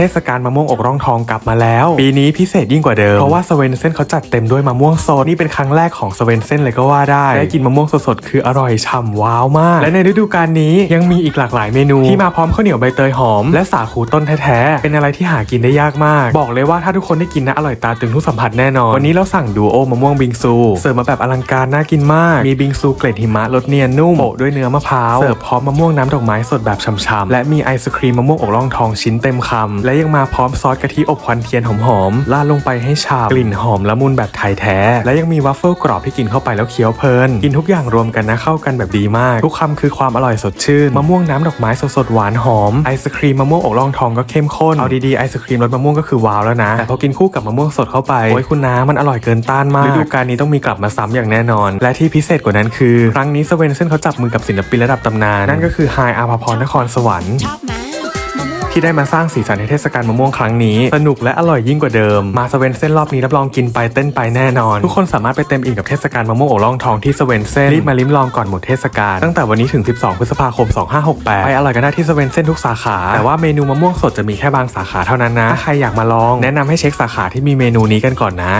เทศกาลมะม่วงอกร่องทองกลับมาแล้ว ปีนี้พิเศษยิ่งกว่าเดิม เพราะว่าสเวนเซนเขาจัดเต็มด้วยมะม่วงสด นี่เป็นครั้งแรกของสเวนเซนเลยก็ว่าได้ ได้กินมะม่วงสดๆคืออร่อยฉ่ำว้าวมาก และในฤดูกาลนี้ยังมีอีกหลากหลายเมนู ที่มาพร้อมข้าวเหนียวใบเตยหอม และสาคูต้นแท้ๆเป็นอะไรที่หากินได้ยากมาก บอกเลยว่าถ้าทุกคนได้กินนะอร่อยตาตึงทุกสัมผัสแน่นอนวันนี้เราสั่งดูโอมะม่วงบิงซูเสิร์ฟมาแบบอลังการน่ากินมากมีบิงซูเกล็ดหิมะรสเนียนนุ่มโปะด้วยเนื้อมะพร้าวเสิร์ฟพร้อมมะม่วงน้ำดอกไม้สดแบบช่ำๆและมีไอศครีมมะม่วงอกร่องทองชิ้นเต็มคำและยังมาพร้อมซอสกะทิอบควันเทียนหอมๆราดลงไปให้ฉ่ำกลิ่นหอมละมุนแบบไทยแท้ และยังมีวัฟเฟิลกรอบที่กินเข้าไปแล้วเคี้ยวเพลิน กินทุกอย่างรวมกันนะเข้ากันแบบดีมาก ทุกคำคือความอร่อยสดชื่น มะม่วงน้ำดอกไม้สดๆหวานหอม ไอศครีมมะม่วงอกร่องทองก็เข้มข้น เอาดีๆไอศครีมรสมะม่วงก็คือว้าวแล้วนะ แต่พอกินคู่กับมะม่วงสดเข้าไป โอ้ยคุณน้ามันอร่อยเกินต้านมากฤดูกาลนี้ต้องมีกลับมาซ้ำอย่างแน่นอน และที่พิเศษกว่านั้นคือ ครั้งนี้สเวนเซนเขาจับมือกับศิลปินระดับตำนาน นั่นก็คือไฮอาภพรนครสวรรค์ ที่ได้มาสร้างสีสันในเทศกาลมะม่วงครั้งนี้ สนุกและอร่อยยิ่งกว่าเดิม มาสเวนเซ่นรอบนี้รับรองกินไปเต้นไปแน่นอน ทุกคนสามารถไปเต็มอิ่มกับเทศกาลมะม่วงโอร่องทองที่สเวนเซ่นรีบมาลิ้มลองก่อนหมดเทศกาลตั้งแต่วันนี้ถึง 12 พฤษภาคม 2568 ไปอร่อยกันได้ที่สเวนเซ่นทุกสาขา แต่ว่าเมนูมะม่วงสดจะมีแค่บางสาขาเท่านั้นนะถ้าใครอยากมาลอง แนะนำให้เช็คสาขาที่มีเมนูนี้กันก่อนนะ